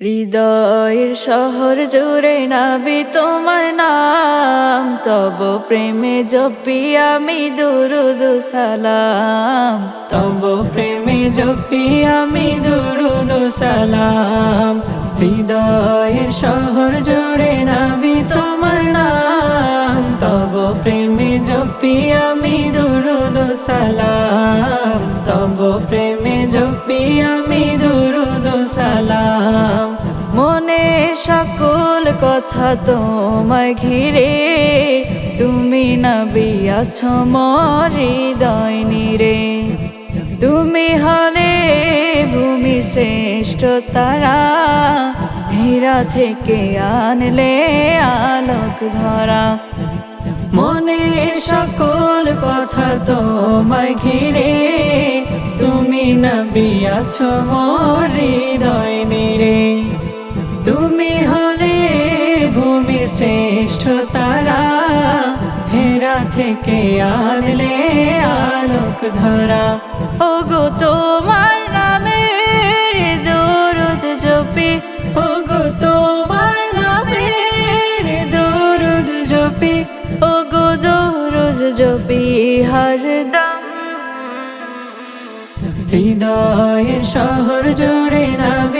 হৃদয়ের শহর জুড়ে নাবি তোমার নাম, তব প্রেমে জপি আমি দুরুদু সালাম। তব প্রেমে জপি আমি দুরুদু সালাম। হৃদয়ের শহর জুড়ে নাবি তোমার নাম, তব প্রেমে জপি আমি দুরুদু সালাম। তব প্রেমে জপি আমি দুরুদু সালাম। কথা তোমায় ঘিরে, তুমি না বিয়াছ মর হৃদয় নিরে। তুমি হলে ভূমি শ্রেষ্ঠ তারা, হীরা থেকে আনলে আলোক ধরা। মনের সকল কথা তোমায় ঘিরে, তুমি না বিয়াছ মোর হৃদয় নিরে। তুমি হলে ভূমির শ্রেষ্ঠ তারা। হেরা থেকে আনলে আলোক ধরা। ও গো তোমার নামের দরুদ জপি। ও গো তোমার নামের দরুদ জপি। ও গো দরুদ জপি হরদম হৃদয়ের শহর তোমার নাম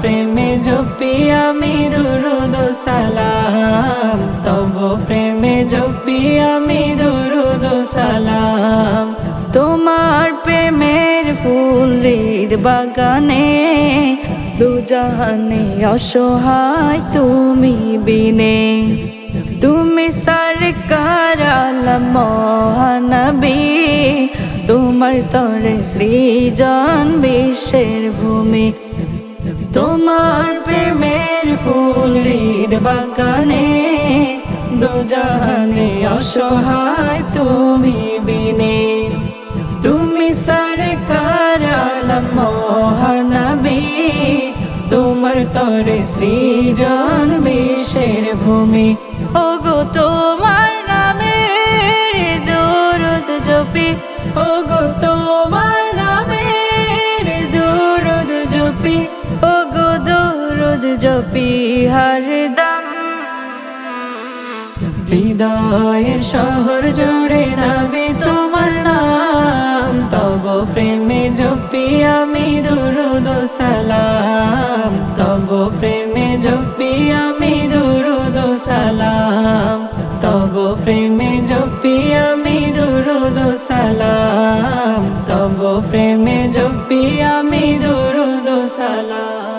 প্রেমে জপি আমি দুরুদ সালাম। তব প্রেমে জপি আমি দুরুদ সালাম। তোমার প্রেমের ফুলের বাগানে দুজাহানে অসহায় তুমি বিনে। তুমি সরকার মহানবী, তোমার তরে সৃজন বিশ্বের ভূমি। তোমার প্রেমের ফুলের বাগানে, দুজাহানে অসহায় তুমি বিনে। তুমি সরকার মহানবী, তোমার তরে সৃজন বিশ্বের ভূমি। ও গো তোমার নামের দরুদ জপি ও গো তোমার নামের দরুদ জপি। দরুদ জপি হরদম হৃদয়ের শহর জুড়ে নাবি তোমার নাম। তব প্রেমে জপি আমি দুরুদ সালাম। তব প্রেমে জপি আমি দুরুদ সালাম। তব প্রেমে জপি আমি দুরুদ সালাম। তব প্রেমে জপি আমি দুরুদ সালাম।